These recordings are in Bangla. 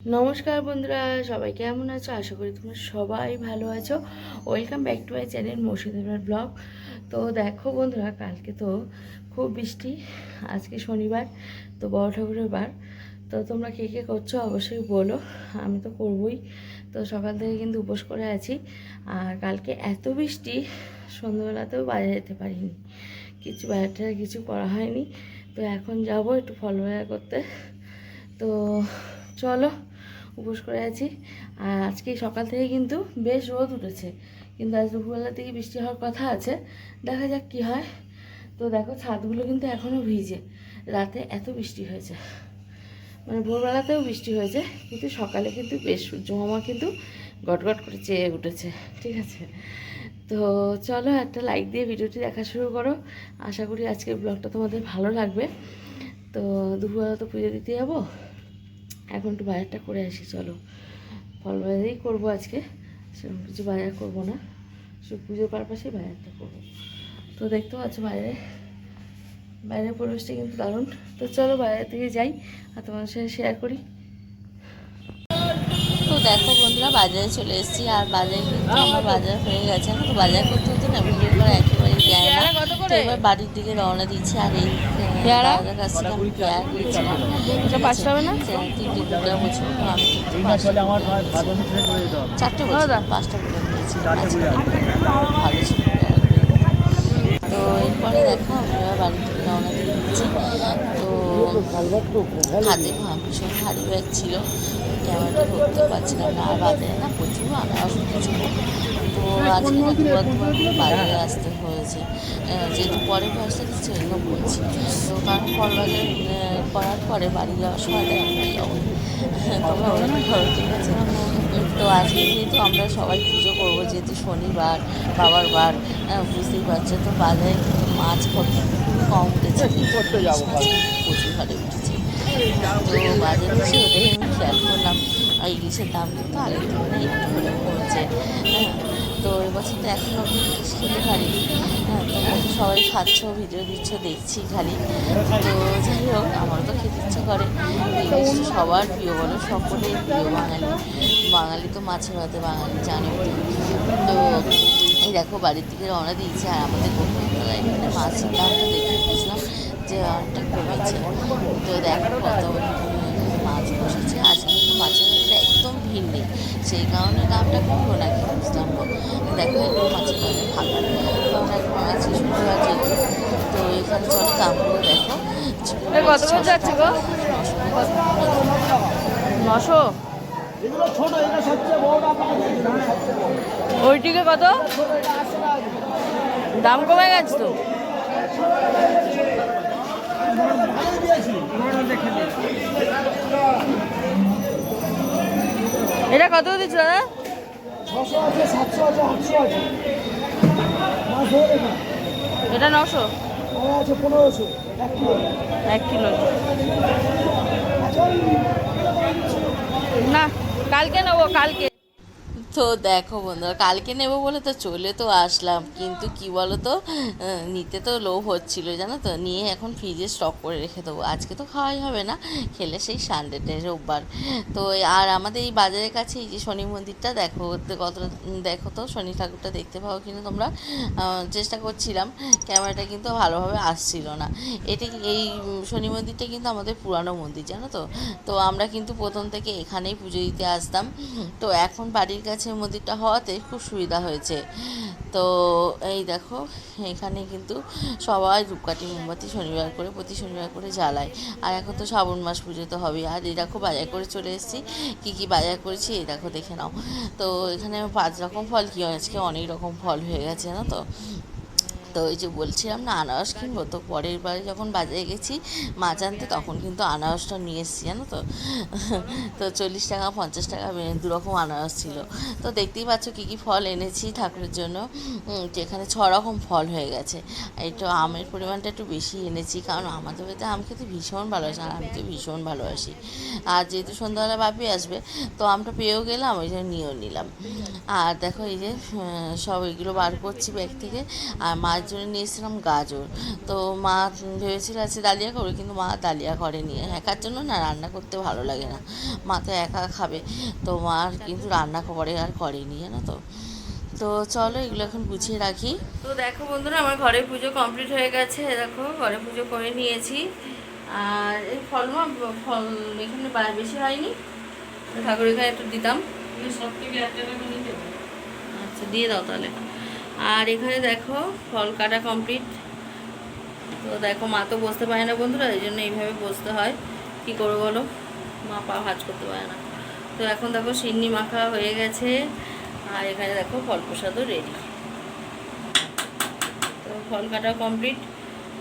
নমস্কার বন্ধুরা, সবাই কেমন আছো? আশা করি তোমরা সবাই ভালো আছো। Welcome back to my channel মসুদের blog তো দেখো বন্ধুরা, কালকে তো খুব বৃষ্টি, আজকে শনিবার, তো বড় ঠাকুরের বার। তো তোমরা কে কে করছ অবশ্যই বলো, আমি তো করবই। তো সকাল থেকে কিন্তু উপোস করে আছি। আর কালকে এত বৃষ্টি, সন্ধ্যাবেলাতেও বাজারে যেতে পারিনি। কিছু বাজারটা কিছু করা হয়নি। তো এখন যাব একটু ফল বাজার করতে। তো চলো উপোস করে আছি। আর আজকে সকাল থেকে কিন্তু বেশ রোদ উঠেছে। কিন্তু আজ দুপুরবেলা থেকে বৃষ্টি হওয়ার কথা আছে। দেখা যাক কি হয়। তো দেখো, ছাদগুলো কিন্তু এখনও ভিজে। রাতে এত বৃষ্টি হয়েছে। মানে ভোরবেলাতেও বৃষ্টি হয়েছে, কিন্তু সকালে কিন্তু বেশ সূর্য মামা কিন্তু গটগট করে চেয়ে উঠেছে। ঠিক আছে? তো চলো একটা লাইক দিয়ে ভিডিওটি দেখা শুরু করো। আশা করি আজকের ব্লগটা তোমাদের ভালো লাগবে। তো দুপুরবেলা তো পুজো দিতে যাব। এখন একটু বাজারটা করে আসি, চলো। ফল বাজারেই করব আজকে, সেরকম কিছু বাজার করব না। শুধু পুজোর পারপাসেই বাজারটা করব। তো দেখতে পাচ্ছ বাইরে, বাইরের পরিবেশটা কিন্তু দারুণ। তো চলো বাইরে থেকে যাই আর তোমাদের সাথে শেয়ার করি। তো দেখো বন্ধুরা, বাজারে চলে এসেছি। আর বাজারে কিন্তু আমার বাজার হয়ে গেছে। তো বাজার করতে হতে না, ভিডিও করা তো এবার বাড়ির দিকে রওনা দিচ্ছে আর এই থেকে আমি পেয়ারা নিয়েছিলাম এটা পাঁচটা হবে না? তিনটে দুটা বছর আমি পাঁচটা চারটে বছর পাঁচটা করে নিয়েছি ভালো ছিল তো এরপরে দেখো আমি এবার বাড়ি থেকে রওনা দিয়ে দিচ্ছি। তো হাতে ভীষণ ভারী ব্যাগ ছিল। ক্যামেরাটা ধরতে পারছিলাম না। আর বাজারে না প্রচুর আনারস উঠেছিল তো আজকে দুবার বাজারে আসতে হয়েছে। যেহেতু পরে বয়সটা দিচ্ছে জন্য বলছি। তো কারণ ফলবাজার করার পরে বাড়ি যাওয়ার সময় হয়ে যাব তোমরা ওই ধরো ঠিক আছে। তো আজকে যেহেতু আমরা সবাই পুজো করব যেহেতু শনিবার বাবার বার আহ, বুঝতেই পারছ তো বাজারে মাছ কত খুবই কম উঠেছে। প্রচুর হারে উঠেছে। তো বাজারে এসে ওটাই আমি খেয়াল করলাম আর ইলিশের দাম কিন্তু আগের তুলনায় একটু করে কমেছে। হ্যাঁ তো এবছর তো এখন অব্দি খেতে পারিনি। হ্যাঁ তোমরা তো সবাই খাচ্ছ ভিডিও দিচ্ছ দেখছি খালি। তো যাই হোক আমারও তো খেতে ইচ্ছে করে। সবার প্রিয় বলো সকলের প্রিয় বাঙালি। বাঙালি তো মাছের ভাতে বাঙালি জানো। তো এই দেখো বাড়ির দিকে রওনা দিয়েছে আর আমাদের বন্ধুরা এখানে মাছের দামটা দেখে বুঝলাম যে অনেকটা কমেছে। তো দেখো কত মাছ বসেছে আজকে কিন্তু মাছের বাজারে একদম ভিড় নেই সেই কারণে দামটা কমলো নাকি? বুঝলাম দেখো একটু মাছের বাজার ফাঁকা। কারণ এখন আছে শুক্রবার যেহেতু তো। এখানে চলো দামগুলো দেখো? নশো? এগুলো। ওইটিকে কত? দাম কমে গেছে তো। দিয়েছি এটা কত দিচ্ছ দাদা রেখা এটা নশো। পনেরোশো এক কিলো। না কালকে নেব কালকে। তো দেখো বন্ধুরা, কালকে নেব বলে তো চলে তো আসলাম। কিন্তু কি বলো তো নিতে তো লোভ হচ্ছিল, জানো তো? নিয়ে এখন ফ্রিজে স্টক করে রেখে দেবো। আজকে তো খাওয়াই হবে না, খেলে সেই সানডেতে রোববার। তো আর আমাদের এই বাজারের কাছে এই যে শনি মন্দিরটা, দেখো তো কতটা দেখো তো, শনি ঠাকুরটা দেখতে পাও কিন্তু তোমরা। চেষ্টা করছিলাম ক্যামেরাটা কিন্তু ভালোভাবে আসছিল না। এটি এই শনি মন্দিরটা কিন্তু আমাদের পুরানো মন্দির, জানো তো? তো আমরা কিন্তু প্রথম থেকে এখানেই পুজো দিতে আসতাম। তো এখন বাড়ির কাছে মন্দিরটা হওয়াতে খুব সুবিধা হয়েছে। তো এই দেখো, এখানে কিন্তু সবাই ধূপকাঠি, মোমবাতি শনিবার করে, প্রতি শনিবার করে জ্বালায়। আর এখন তো শ্রাবণ মাস, পুজো তো হবে আর এই দেখো, বাজার করে চলে এসেছি। কী কী বাজার করেছি, এই দেখো, দেখে নাও। তো এখানে পাঁচ রকম ফল, কি আজকে অনেক রকম ফল হয়ে গেছে না তো? তো ওই যে বলছিলাম না, আনারস কিনবো। তো পরের বারে যখন বাজারে গেছি মাছ আনতে, তখন কিন্তু আনারসটা নিয়ে এসেছি, জানো তো? তো চল্লিশ টাকা, পঞ্চাশ টাকা মে- দু রকম আনারস ছিল। তো দেখতেই পাচ্ছ কী কী ফল এনেছি ঠাকুরের জন্য। যেখানে ছ রকম ফল হয়ে গেছে। একটু আমের পরিমাণটা একটু বেশি এনেছি, কারণ আমাদের বাড়িতে আম খেতে ভীষণ ভালোবাসে, আর আমি তো ভীষণ ভালোবাসি। আর যেহেতু সন্ধ্যাবেলা বাপি আসবে, তো আমটা পেয়েও গেলাম, ওই জন্য নিয়েও নিলাম। আর দেখো এই যে সব এগুলো বার করছি ব্যাগ থেকে। আর মাছ জন্য নিয়েছিলাম গাজর। তো মা ভেবেছিল আছে ডালিয়া করবে কিন্তু মা ডালিয়া করেনি একার জন্য না রান্না করতে ভালো লাগে না। মা তো একা খাবে। তো মা কিন্তু রান্না করে আর করে করেনি জানো তো। তো চলো এগুলো এখন গুছিয়ে রাখি। তো দেখো বন্ধুরা আমার ঘরে পুজো কমপ্লিট হয়ে গেছে। দেখো ঘরে পুজো করে নিয়েছি। আর এই ফল মা ফল এখানে বেশি হয়নি। ঠাকুর এখানে একটু দিতাম। আচ্ছা দিয়ে দাও তাহলে। আর এখানে দেখো ফল কাটা কমপ্লিট তো দেখো মা তো বসতে পারে না বন্ধুরা, এই জন্য এইভাবে বসতে হয়। কি করব বলো? মা পা ভাজ করতে পারে না। তো এখন দেখো সিন্নি মাখা হয়ে গেছে। আর এখানে দেখো ফল প্রসাদও রেডি তো ফল কাটা কমপ্লিট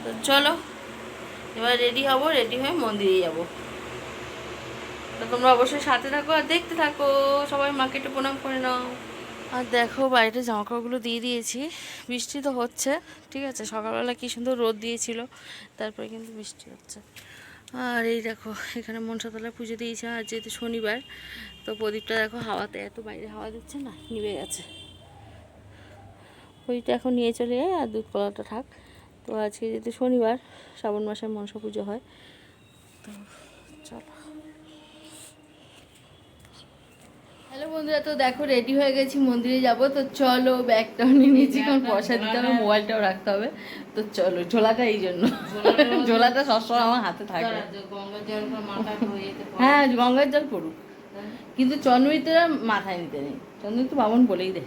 তো চলো, এবার রেডি হব রেডি হয়ে মন্দিরে যাব। তো তোমরা অবশ্যই সাথে থাকো আর দেখতে থাকো। সবাই মাকে একটু প্রণাম করে নাও। আর দেখো বাইরে জামাকাপড়গুলো দিয়ে দিয়েছি। বৃষ্টি তো হচ্ছে, ঠিক আছে? সকালবেলা কী সুন্দর রোদ দিয়েছিল, তারপরে কিন্তু বৃষ্টি হচ্ছে। আর এই দেখো, এখানে মনসাতলায় পুজো দিয়েছে, আর যেহেতু শনিবার, তো প্রদীপটা দেখো হাওয়াতে, এত বাইরে হাওয়া দিচ্ছে না, নিভে গেছে। প্রদীপটা এখন নিয়ে চলে যায় আর দুধ কলাটা থাক। তো আজকে যেহেতু শনিবার, শ্রাবণ মাসে মনসা পুজো হয়, তো হ্যালো বন্ধুরা তো দেখো রেডি হয়ে গেছি মন্দিরে যাব। তো চলো ব্যাগটাও নিয়ে নিয়েছি কারণ পয়সা দিতে হবে মোবাইলটাও রাখতে হবে। তো চলো ঝোলাটা এই জন্য। ঝোলাটা সবসময় আমার হাতে থাকে। হ্যাঁ গঙ্গার জল পড়ুক। কিন্তু চন্দ্রমিত্রা মাথায় নিতে নেই। চন্দ্রমিত্র বামন বলেই দে।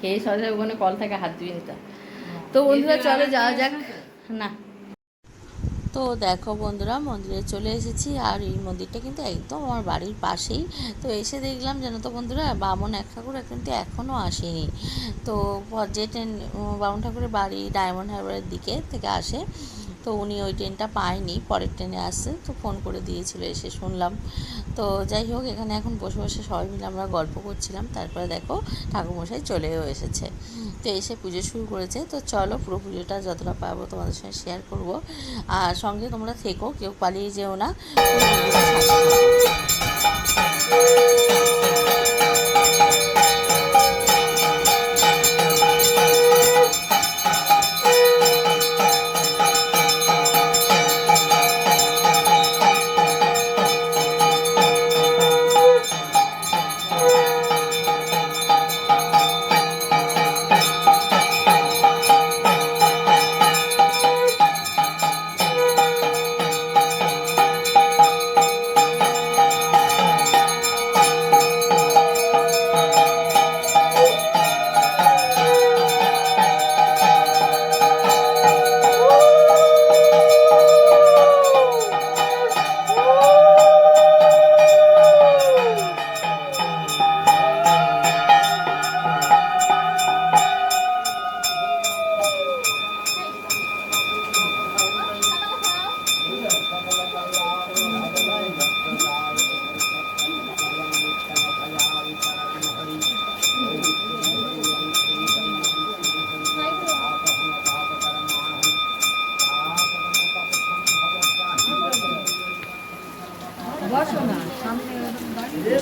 খেয়ে সরাসরি ওখানে কল থেকে হাত ধুয়ে নিতে। তো বন্ধুরা চলো যাওয়া যাক। না। তো দেখো বন্ধুরা, মন্দিরে চলে এসেছি আর এই মন্দিরটা কিন্তু একদম আমার বাড়ির পাশেই। তো এসে দেখলাম যেন তো বন্ধুরা, বামন এক ঠাকুর কিন্তু এখনও আসেনি। তো যে ট্রেন বামন ঠাকুরের বাড়ি ডায়মন্ড হারবারের দিকে থেকে আসে। তো উনি ওই ট্রেনটা পায়নি, পরের ট্রেনে আসছে তো ফোন করে দিয়েছিল, এসে শুনলাম। তো যাই হোক, এখানে এখন বসে বসে সবাই মিলে আমরা গল্প করছিলাম, তারপরে দেখো ঠাকুরমশাই চলেও এসেছে। তো এসে পুজো শুরু করেছে, তো চলো পুরো পুজোটা যতটা পারব তোমাদের সঙ্গে শেয়ার করব। আর সঙ্গে তোমরা থেকো, কেউ পালিয়ে যেও না। পুরো পুজোটা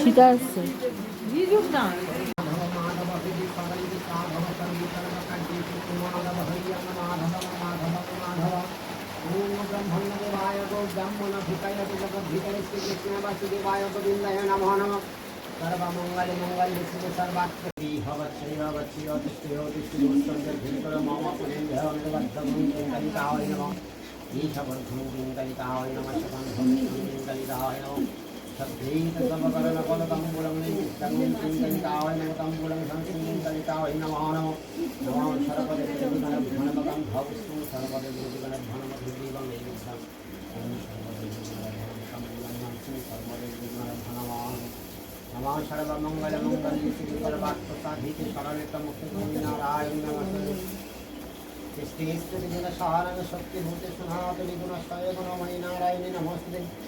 সীতা আসছে সর্বমঙ্গল মঙ্গল শিবে সর্বাত্ম হবচ্ছৈ হবচ্ছৈ অতিষ্ঠৈ অতিষ্ঠৈ উত্তঞ্জল ভীকর মম পুরীম ভয়ঙ্করবদ্ধম কিঙ্কলিকায় নমঃ ঈশবর্ধন কিঙ্কলিকায় নমঃ শতন্ধম কিঙ্কলিকায় নমঃ সদ্ভীত সমকরণ পদতম্বুলং নিত্যং কিঙ্কলিকায় নমঃ তম্বুলং সংকিঙ্কলিকায় নমঃ নমঃ নমঃ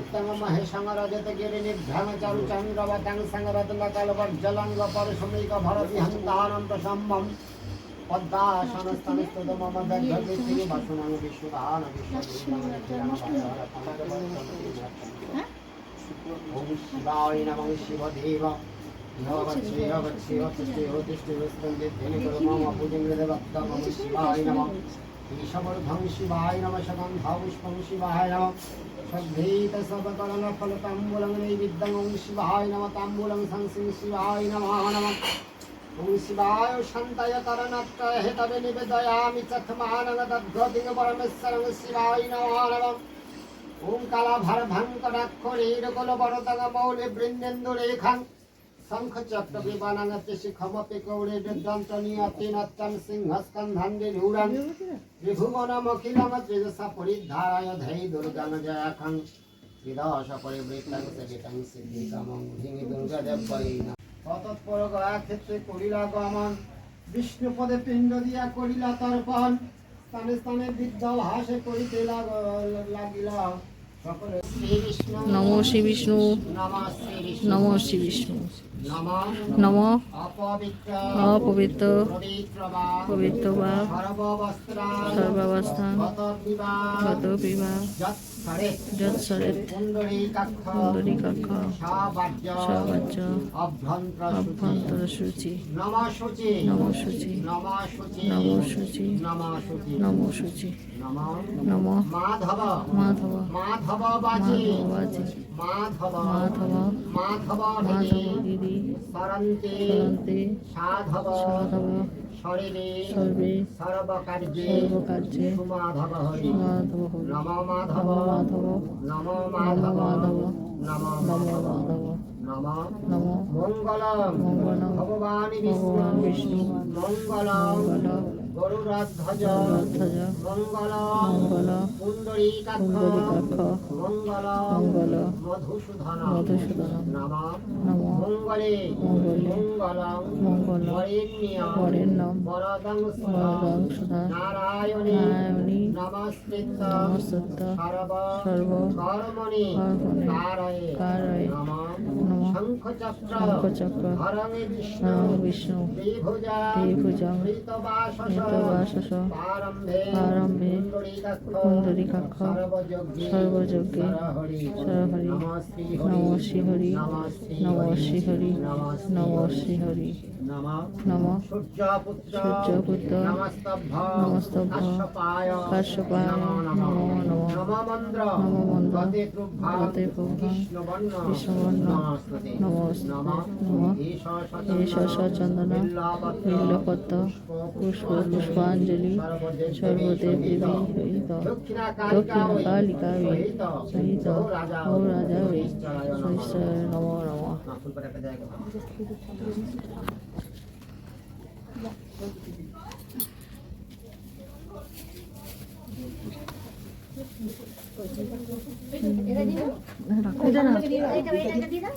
নারায়ণায় নম শিবায় নমঃ শিবায় নমঃ ईशवर्धं शिवाय नमः शगन्धा पुष्पं शिवाय नमः श्रद्धेत सर्वकरण फलताम्बूलं नैवेद्यं ॐ शिवाय नमः ताम्बूलं संसिं शिवाय नमः नमः ॐ शिवाय शान्ताय करणात्तय हेतवे निवेदयामि चथमानगदध्वतिं परमेश्वरं शिवाय नमः नमः ॐ कालाभारभाङ्कराक्षरीरकुलवरदगमौले बृन्देन्दुरेखां शङ्खचक्रविमानगति शिखमपि कौरे विद्वन्तनीयतिनत्यं सिंहस्कन्धान्दिरूढम् त्रिभुवनमखिलमत्रिदशा परिद्धाराय धै दुर्गनजयाखं বিদশ পরিবৃত্তাং সেবিতাং সিদ্ধিকামং ভীমি দুর্গাদেবৈ তৎপর গয়া ক্ষেত্রে করিলা গমন বিষ্ণু পদে পিণ্ড দিয়া করিলা তর্পণ স্থানে স্থানে বিদ্যা ভাসে করিতে লাগ- লাগিলা সকলে শ্রী বিষ্ণু নমো শ্রী বিষ্ণু। নম শ্রী বিষ্ণু। নমো। অপবিত্র। পবিত্র বা সর্বাবস্থান। গত বিবাহ যৎসরে পুণ্ডরীকাক্ষ পুণ্ডরীকাক্ষ সবাজ্য অভ্যন্তর সূচি নম শুচি নম সূচি নম। মাধব। মাধব। মাধব বাজি মাধব। মাধব। মাধব মাধবগিরি সরন্তে। সাধব। সাধব। সর্বে সর্বকার্যে মাধব নম মাধব। মাধব নম মাধব। মাধব। নম নম মাধব। নম নম মঙ্গলম। ভগবান বিষ্ণু। মঙ্গলম। মঙ্গল গরুরাধ্বজ মঙ্গল পুণ্ডরীকাক্ষ মঙ্গল মধুসূদন মধুসূদন নম নম মঙ্গলে মঙ্গলে মঙ্গল বরেণ্য বরদং নারায়ণী নমস্কৃত নমস্তুত সর্ব সর্ব কর্মণি কর্মণি কারয়ে কারয়ে নম নম শঙ্খচক্র বিষ্ণু ত্রিভুজং মৃতবাসস পুণ্ডরীকাক্ষ পুণ্ডরীকাক্ষ সর্বযজ্ঞে সরহরি নম শ্রী শ্রীহরি নম শ্রীহরি নম শ্রীহরি নম সূর্যপুত্র নমস্তভ্য কাশ্যপায় নমো নমো নমঃ নমস্তুতে নমঃ নমঃ ঈশ এষ সচন্দন বিল্লপত্র পুষ্প পুষ্পাঞ্জলি সর্বদেব দেবী সহিত দক্ষিণা কালিকা সহিত ও রাজা নম নম। Ito, ito dito. Ito, ito dito.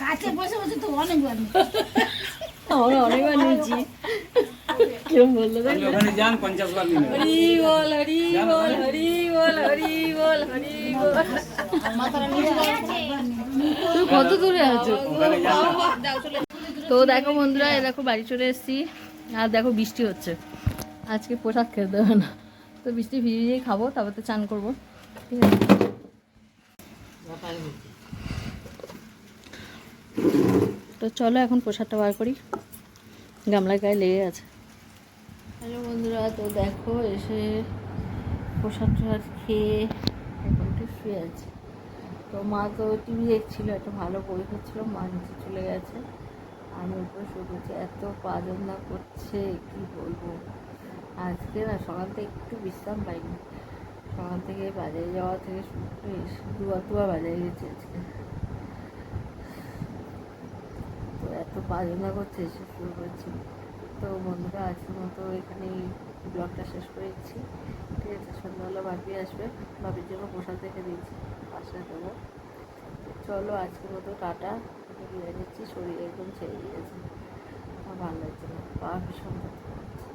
কাছে বসে বসে তো অনেক আমরা অনেকবার নিয়েছি। কেউ বলল ওখানে যান পঞ্চাশ বার হরি বল হরি বল হরি বল হরি বল হরি বল। তুই কত দূরে আছো? তো দেখো বন্ধুরা এ দেখো বাড়ি চলে এসেছি। আর দেখো বৃষ্টি হচ্ছে। আজকে পোশাক খেতে হবে না। তো বৃষ্টি ভিজিয়ে খাব তারপর তো চান করব। ঠিক আছে? তো চলো এখন প্রসাদটা বার করি। গামলার গায়ে লেগে আছে হ্যালো বন্ধুরা, তো দেখো এসে প্রসাদ টসাদ খেয়ে এখন একটু শুয়ে আছে। তো মা তো টিভি দেখছিল, একটা ভালো বই হচ্ছিল মা নিচে চলে গেছে। আমি উপরে শুয়ে পড়েছি। এত পা যন্ত্রণা করছে, কি বলব? আজকে না সকাল থেকে একটু বিশ্রাম পাইনি। সকাল থেকে বাজারে যাওয়া থেকে এসে দুবার বাজারে গেছি আজকে। তো এত যন্ত্রণা করছে, এসে শুরু করছি। তো বন্ধুরা, আজকের মতো এখানেই ব্লগটা শেষ করে দিচ্ছি ঠিক আছে, সন্ধ্যাবেলা বাপি আসবে। বাপির জন্য প্রসাদ দেখে দিয়েছি, পাশে দেবো। চলো, আজকের মতো টাটা। বিদায় নিচ্ছি, শরীর একদম ছেড়ে দিয়েছে। আমার ভালো লাগছে না। পা ভীষণ ব্যথা করছে।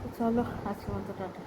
তো চলো আজকের মতো টাটা।